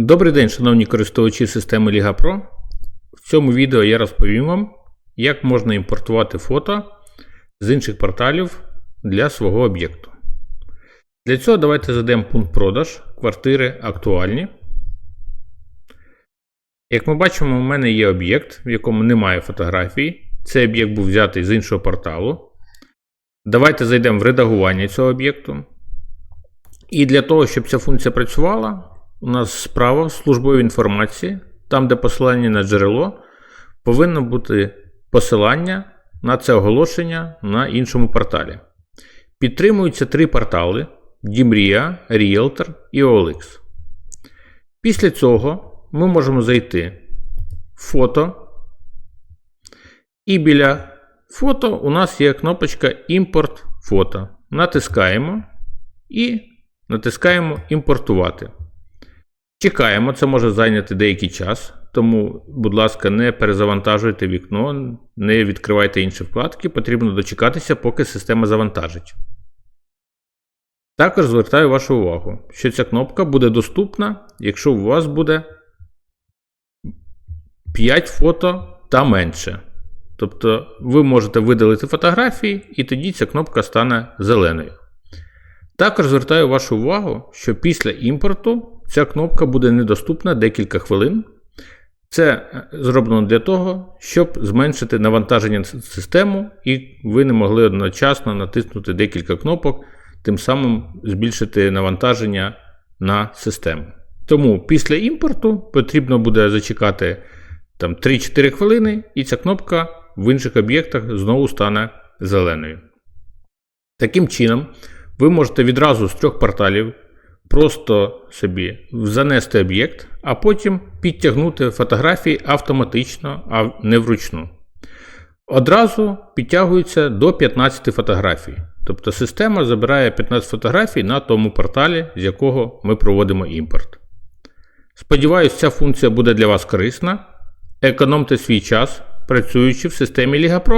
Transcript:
Добрий день, шановні користувачі системи Liga Pro. В цьому відео я розповім вам, як можна імпортувати фото з інших порталів для свого об'єкту. Для цього давайте зайдемо пункт продаж, квартири актуальні. Як ми бачимо, у мене є об'єкт, в якому немає фотографій. Цей об'єкт був взятий з іншого порталу. Давайте зайдемо в редагування цього об'єкту. І для того, щоб ця функція працювала, у нас справа в службовій інформації, там, де посилання на джерело, повинно бути посилання на це оголошення на іншому порталі. Підтримуються три портали: Дімрія, Realtor і OLX. Після цього ми можемо зайти в фото. І біля фото у нас є кнопочка Імпорт фото. Натискаємо і натискаємо Імпортувати. Чекаємо, це може зайняти деякий час, тому, будь ласка, не перезавантажуйте вікно, не відкривайте інші вкладки, потрібно дочекатися, поки система завантажить. Також звертаю вашу увагу, що ця кнопка буде доступна, якщо у вас буде 5 фото та менше. Тобто ви можете видалити фотографії, і тоді ця кнопка стане зеленою. Також звертаю вашу увагу, що після імпорту ця кнопка буде недоступна декілька хвилин. Це е, зроблено для того, щоб зменшити навантаження на систему, і ви не могли одночасно натиснути декілька кнопок, тим самим збільшити навантаження на систему. Тому після імпорту потрібно буде зачекати там, 3-4 хвилини, і ця кнопка в інших об'єктах знову стане зеленою. Таким чином, ви можете відразу з трьох порталів просто собі занести об'єкт, а потім підтягнути фотографії автоматично, а не вручну. Одразу підтягується до 15 фотографій. Тобто система забирає 15 фотографій на тому порталі, з якого ми проводимо імпорт. Сподіваюсь, ця функція буде для вас корисна. Економте свій час, працюючи в системі Pro.